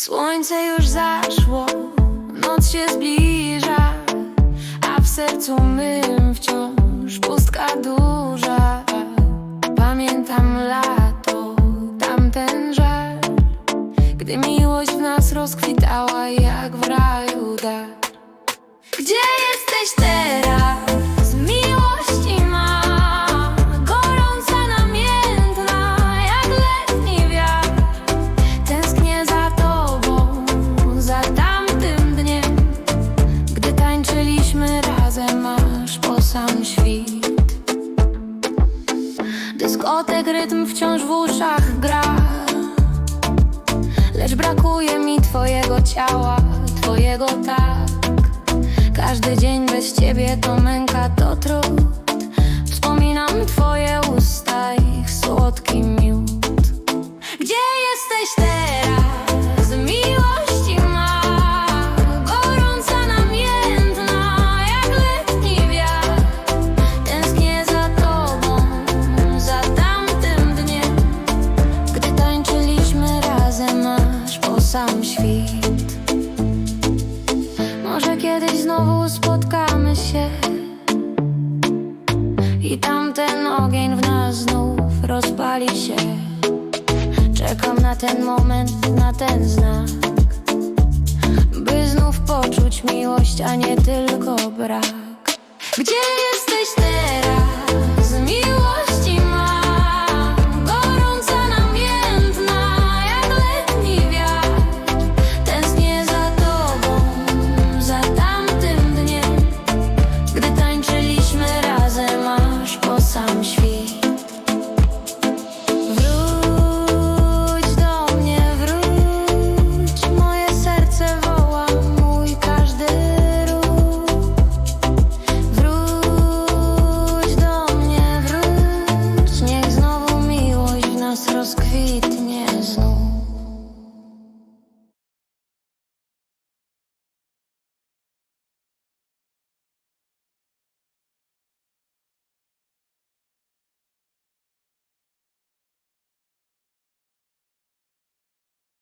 Słońce już zaszło, noc się zbliża, a w sercu mym wciąż pustka duża. Pamiętam lato, tamten żal, gdy miłość w nas rozkwitała jak w raju dar. Gdzie jesteś teraz? Dyskotek rytm wciąż w uszach gra, lecz brakuje mi twojego ciała, twojego tak. Każdy dzień bez ciebie to męka, to trud. Sam świt. Może kiedyś znowu spotkamy się i tamten ogień w nas znów rozpali się. Czekam na ten moment, na ten znak, by znów poczuć miłość, a nie tylko brak. Gdzie jest